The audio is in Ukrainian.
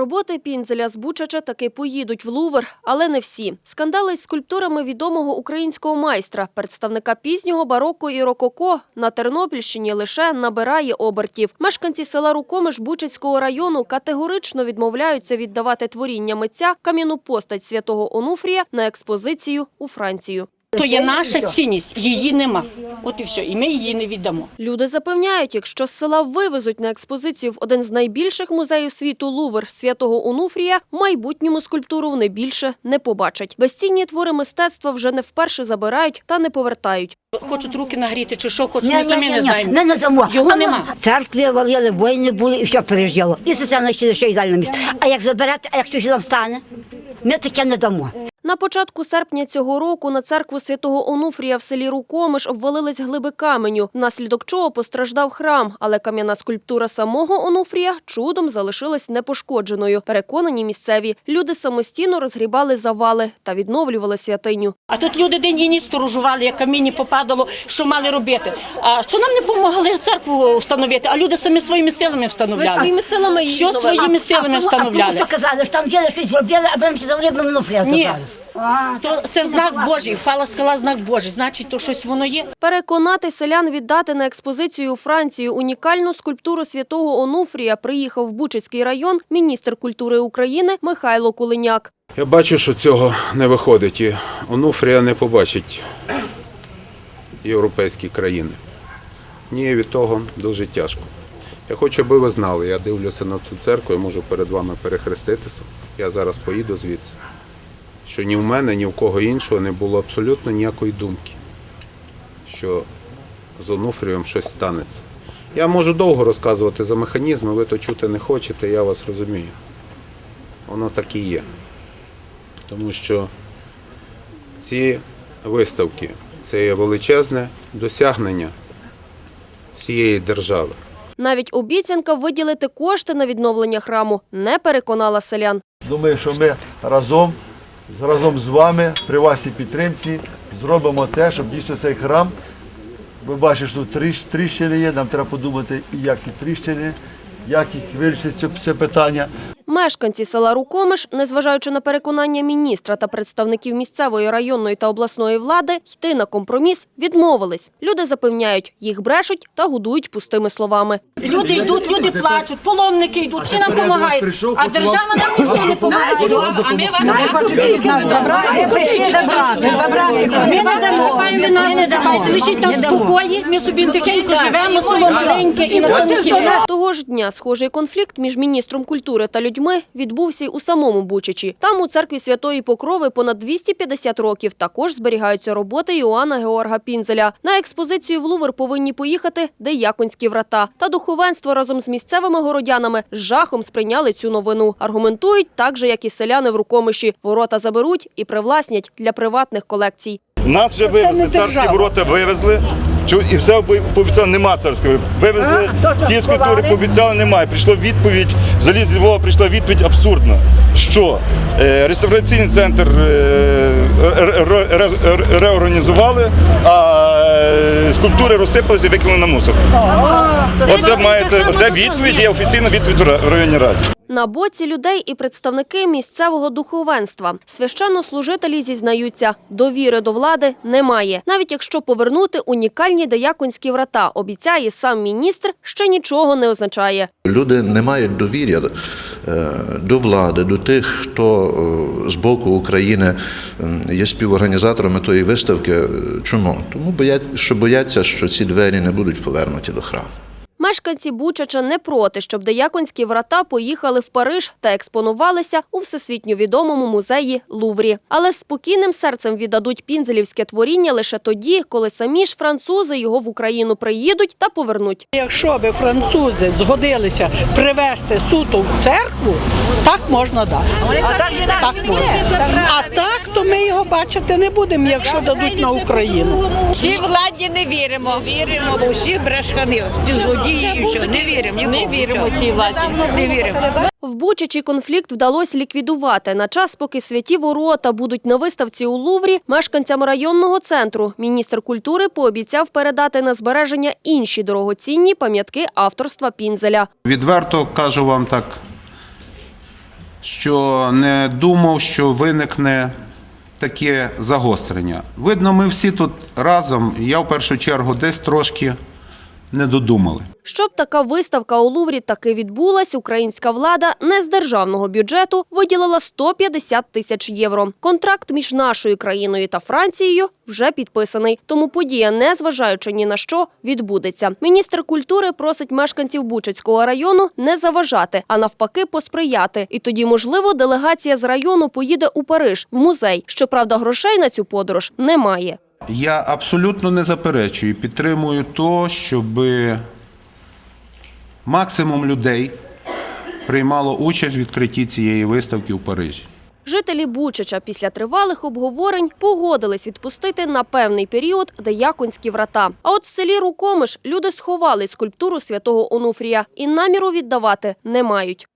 Роботи Пінзеля з Бучача таки поїдуть в Лувр, але не всі. Скандали з скульптурами відомого українського майстра, представника пізнього бароко і рококо на Тернопільщині лише набирає обертів. Мешканці села Рукомиш Бучацького району категорично відмовляються віддавати творіння митця кам'яну постать святого Онуфрія на експозицію у Францію. То є наша цінність, її нема. От і все, і ми її не віддамо. Люди запевняють, якщо з села вивезуть на експозицію в один з найбільших музеїв світу Лувр святого Онуфрія, в майбутньому скульптуру вони більше не побачать. Безцінні твори мистецтва вже не вперше забирають та не повертають. Хочуть руки нагріти чи що хочуть, ми самі не знаємо. Ми не дамо. Його А нема. Церкви валили, воїни були і все пережило. І системно ще й далі на місце. А як заберете, а як щось там стане, ми таке не дамо. На початку серпня цього року на церкву святого Онуфрія в селі Рукомиш обвалились глиби каменю, внаслідок чого постраждав храм, але кам'яна скульптура самого Онуфрія чудом залишилась непошкодженою. Переконані місцеві. Люди самостійно розгрібали завали та відновлювали святиню. А тут люди день і ніч сторожували, як каміння попадало, що мали робити. А що нам не допомогли церкву встановити, а люди самі своїми силами встановляли. Своїми силами Що своїми силами а тому встановляли? що казали, що там діли щось зробили, аби нам минув Ні. забрали. То це знак Божий, впала скала знак Божий, значить, то щось воно є. Переконати селян віддати на експозицію у Францію унікальну скульптуру святого Онуфрія приїхав в Бучицький район міністр культури України Михайло Кулиняк. Я бачу, що цього не виходить, і Онуфрія не побачить європейські країни. Мені від того дуже тяжко. Я хочу, аби ви знали, я дивлюся на цю церкву, я можу перед вами перехреститися. Я зараз поїду звідси. Що ні в мене, ні в кого іншого не було абсолютно ніякої думки, що з Онуфрієм щось станеться. Я можу довго розказувати за механізми, ви то чути не хочете, я вас розумію. Воно так і є. Тому що ці виставки це є величезне досягнення всієї держави. Навіть обіцянка виділити кошти на відновлення храму не переконала селян. Думаю, що ми разом, разом з вами, при вашій підтримці, зробимо те, щоб дійсно цей храм, ви бачите, що тут тріщини є, нам треба подумати, як і тріщини, як їх вирішити це питання. Мешканці села Рукомиш, незважаючи на переконання міністра та представників місцевої районної та обласної влади, йти на компроміс відмовились. Люди запевняють, їх брешуть та годують пустими словами. Люди йдуть, люди плачуть, паломники йдуть, всі нам допомагають. А вам- держава нам ніхто не допомагає. Ми вас не чіпаємо, ви нас не чіпаєте. Лишіть нас в спокої, ми собі тихенько живемо, село маленьке і на тому. Того ж дня схожий конфлікт між міністром культури та людьми відбувся й у самому Бучичі. Там у церкві Святої Покрови понад 250 років також зберігаються роботи Іоанна Георга Пінзеля. На експозицію в Лувр повинні поїхати Деяконські врата. Та духовенство разом з місцевими городянами з жахом сприйняли цю новину. Аргументують так же, як і селяни в Рукомиші. Ворота заберуть і привласнять для приватних колекцій. Нас вже вивезли, царські ворота вивезли. І все обі- пообіцяли, нема царської. Вивезли ті скульптури, пообіцяли, немає. Прийшла відповідь, взагалі з Львова прийшла відповідь абсурдна. Що е, реставраційний центр е, ре- ре- ре- реорганізували, а е, скульптури розсипалися і викинули на мусор. Оце маєте, оце відповідь, є офіційна відповідь в районній раді. На боці людей і представники місцевого духовенства. Священнослужителі зізнаються, довіри до влади немає. Навіть якщо повернути унікальні деяконські врата, обіцяє сам міністр, ще нічого не означає. Люди не мають довір'я е, до влади, до тих, хто е, з боку України є співорганізаторами тої виставки. Е, Чому? Тому боять, що бояться, що ці двері не будуть повернуті до храму. Мешканці Бучача не проти, щоб деяконські врата поїхали в Париж та експонувалися у всесвітньо відомому музеї Луврі. Але спокійним серцем віддадуть пінзелівське творіння лише тоді, коли самі ж французи його в Україну приїдуть та повернуть. Якщо би французи згодилися привезти суто в церкву, так можна дати. Так можна. А так, то ми його бачити не будемо, якщо дадуть на Україну. Цій владі не віримо. Не віримо, бо всі брешкани, ті злодії все. Не віримо. Не віримо цій владі. Не віримо. В Бучачі конфлікт вдалося ліквідувати. На час, поки святі ворота будуть на виставці у Луврі, мешканцям районного центру міністр культури пообіцяв передати на збереження інші дорогоцінні пам'ятки авторства Пінзеля. Відверто кажу вам так, що не думав, що виникне таке загострення. Видно, ми всі тут разом, я в першу чергу десь трошки не додумали. Щоб така виставка у Луврі таки відбулась, українська влада не з державного бюджету виділила 150 тисяч євро. Контракт між нашою країною та Францією вже підписаний. Тому подія, не зважаючи ні на що, відбудеться. Міністр культури просить мешканців Бучацького району не заважати, а навпаки, посприяти. І тоді, можливо, делегація з району поїде у Париж в музей. Щоправда, грошей на цю подорож немає. Я абсолютно не заперечую, підтримую то, щоб максимум людей приймало участь в відкритті цієї виставки у Парижі. Жителі Бучача після тривалих обговорень погодились відпустити на певний період деяконські врата. А от в селі Рукомиш люди сховали скульптуру святого Онуфрія і наміру віддавати не мають.